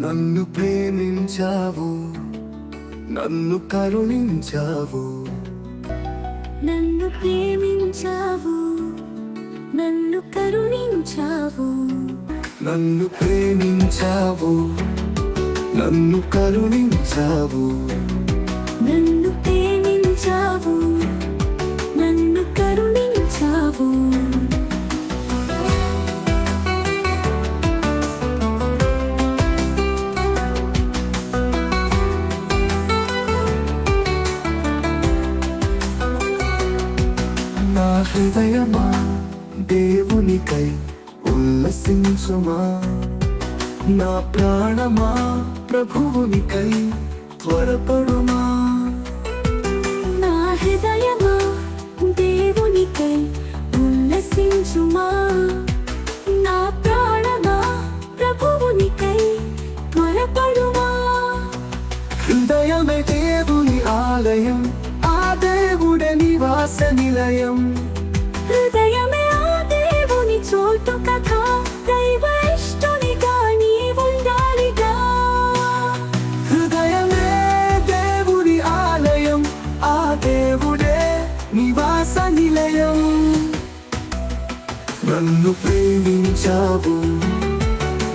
నన్ను ప్రేమించావు నన్ను కరుణించావు. నన్ను ప్రేమించావు నన్ను కరుణించావు. నన్ను ప్రేమించావు నన్ను కరుణించావు. నన్ను ప్రేమించావు నన్ను కరుణించావు. హృదయమా? దేవునికై ఉల్లసించుమా? నా ప్రాణమా ప్రభువునికై త్వరపడుమా? నా హృదయమా దేవునికై ఉల్లసించుమా? నా ప్రాణమా ప్రభువునికై త్వరపడుమా? హృదయమే దేవుని ఆలయం ఆ దేవుడే నివాస నిలయం. దేవుని కథ దైవ ఇష్టునిగా నీవుండాలిగా హృదయమే దేవుని ఆలయం ఆ దేవుడే నివాస నిలయం నన్ను ప్రేమించావు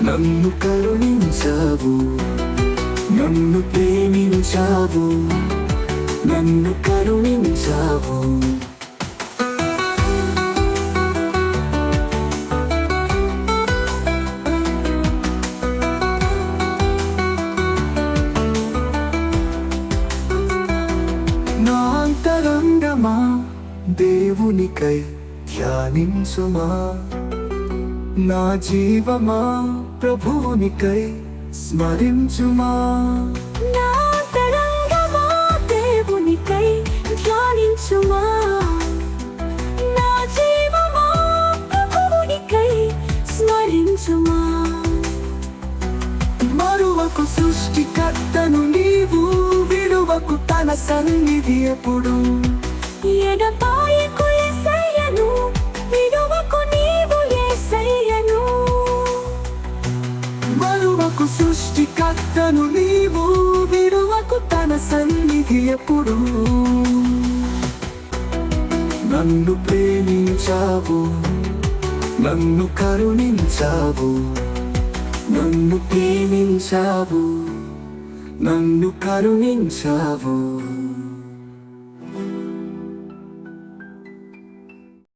నన్ను కరుణించావు నన్ను ప్రేమించావు నన్ను కరుణించావు అంతరంగమా దేవునికై ధ్యానించుమా? నా జీవమా ప్రభువునికై స్మరించుమా? నా అంతరంగమా దేవునికై ధ్యానించుమా? నా జీవమా ప్రభువునికై స్మరించుమా? మరువకు సృష్టికర్తను నీవు విడువకు తన సన్నిధి ఎప్పుడు? ఎడపాయకు యేసయ్యను విడువకు నీవు యేసయ్యను మరువకు సృష్టికర్తను నీవు విడువకు తన సన్నిధి ఎప్పుడు? నన్ను ప్రేమించావు నన్ను కరుణించావు నన్ను ప్రేమించావు. నన్ను కరుణించావు